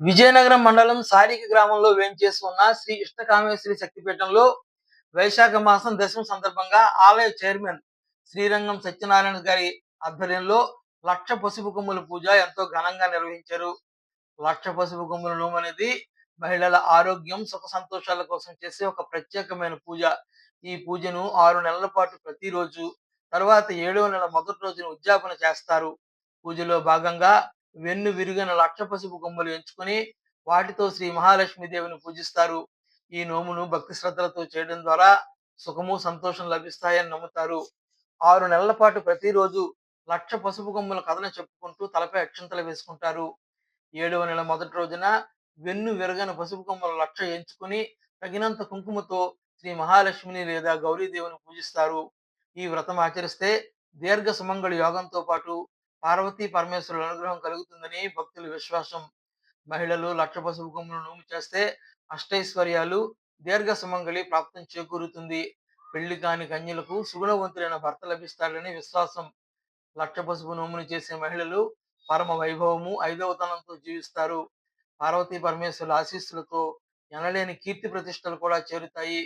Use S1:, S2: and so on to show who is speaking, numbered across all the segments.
S1: విజయనగరం మండలం సారిక గ్రామంలో వేంచేసి ఉన్న శ్రీ ఇష్టకామేశ్వరి శక్తిపీఠంలో వైశాఖ మాసం దశమి సందర్భంగా ఆలయ చైర్మన్ శ్రీరంగం సత్యనారాయణ గారి ఆధ్వర్యంలో లక్ష పసుపు కొమ్ముల పూజ ఎంతో ఘనంగా నిర్వహించారు. లక్ష పసుపు కొమ్ముల నోము అనేది మహిళల ఆరోగ్యం సుఖ సంతోషాల కోసం చేసే ఒక ప్రత్యేకమైన పూజ. ఈ పూజను ఆరు నెలల పాటు ప్రతిరోజు తర్వాత ఏడవ నెల మొదటి రోజున ఉద్యాపన చేస్తారు. పూజలో భాగంగా వెన్ను విరుగైన లక్ష పసుపు కొమ్మలు ఎంచుకొని వాటితో శ్రీ మహాలక్ష్మి దేవిని పూజిస్తారు. ఈ నోమును భక్తి శ్రద్ధలతో చేయడం ద్వారా సుఖము సంతోషం లభిస్తాయని నమ్ముతారు. ఆరు నెలల పాటు ప్రతిరోజు లక్ష పసుపు కొమ్మల కథను చెప్పుకుంటూ తలపై అక్షంతలు వేసుకుంటారు. ఏడవ నెల మొదటి రోజున వెన్ను విరగని పసుపు కొమ్మల లక్ష ఎంచుకుని తగినంత కుంకుమతో శ్రీ మహాలక్ష్మిని లేదా గౌరీదేవిని పూజిస్తారు. ఈ వ్రతం ఆచరిస్తే దీర్ఘ సుమంగళి యోగంతో పాటు పార్వతీ పరమేశ్వరుల అనుగ్రహం కలుగుతుందని భక్తుల విశ్వాసం మహిళలు లక్ష పసుపు కొమ్ములు నోము చేస్తే అష్టైశ్వర్యాలు దీర్ఘ సుమంగళి ప్రాప్తం చేకూరుతుంది. పెళ్ళి కాని కన్యలకు సుగుణవంతులైన భర్త లభిస్తాడని విశ్వాసం లక్ష పసుపు నోములు చేసే మహిళలు పరమ వైభవము ఐదవతనంతో జీవిస్తారు. పార్వతీ పరమేశ్వరుల ఆశీస్సులతో ఎనలేని కీర్తి ప్రతిష్టలు కూడా చేరుతాయి.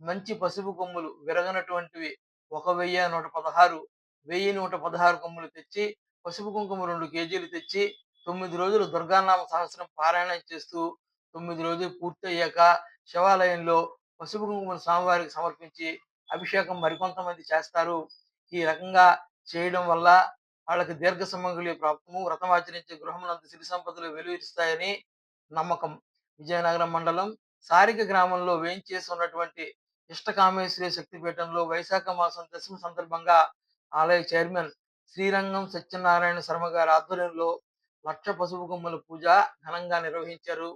S1: మంచి పసుపు కొమ్ములు విరగనటువంటివి ఒక వెయ్యి నూట పదహారు వెయ్యి నూట పదహారు కొమ్ములు తెచ్చి పసుపు కుంకుమ రెండు కేజీలు తెచ్చి తొమ్మిది రోజులు దుర్గానామ సహస్రం పారాయణం చేస్తూ తొమ్మిది రోజులు పూర్తయ్యాక శివాలయంలో పసుపు కుంకుమ స్వామివారికి సమర్పించి అభిషేకం మరికొంతమంది చేస్తారు. ఈ రకంగా చేయడం వల్ల వాళ్ళకి దీర్ఘ సుమంగళి ప్రాప్తము వ్రతం ఆచరించే గృహమునందు సిరి సంపదలు వెలువరిస్తాయని నమ్మకం. విజయనగరం మండలం సారిక గ్రామంలో వేయించేసి ఉన్నటువంటి ఇష్టకామేశ్వరి శక్తిపీఠంలో వైశాఖ మాసం దశమి సందర్భంగా ఆలయ చైర్మన్ శ్రీరంగం సత్యనారాయణ శర్మ గారి ఆధ్వర్యంలో లక్ష పసుపు కొమ్ముల పూజ ఘనంగా నిర్వహించారు.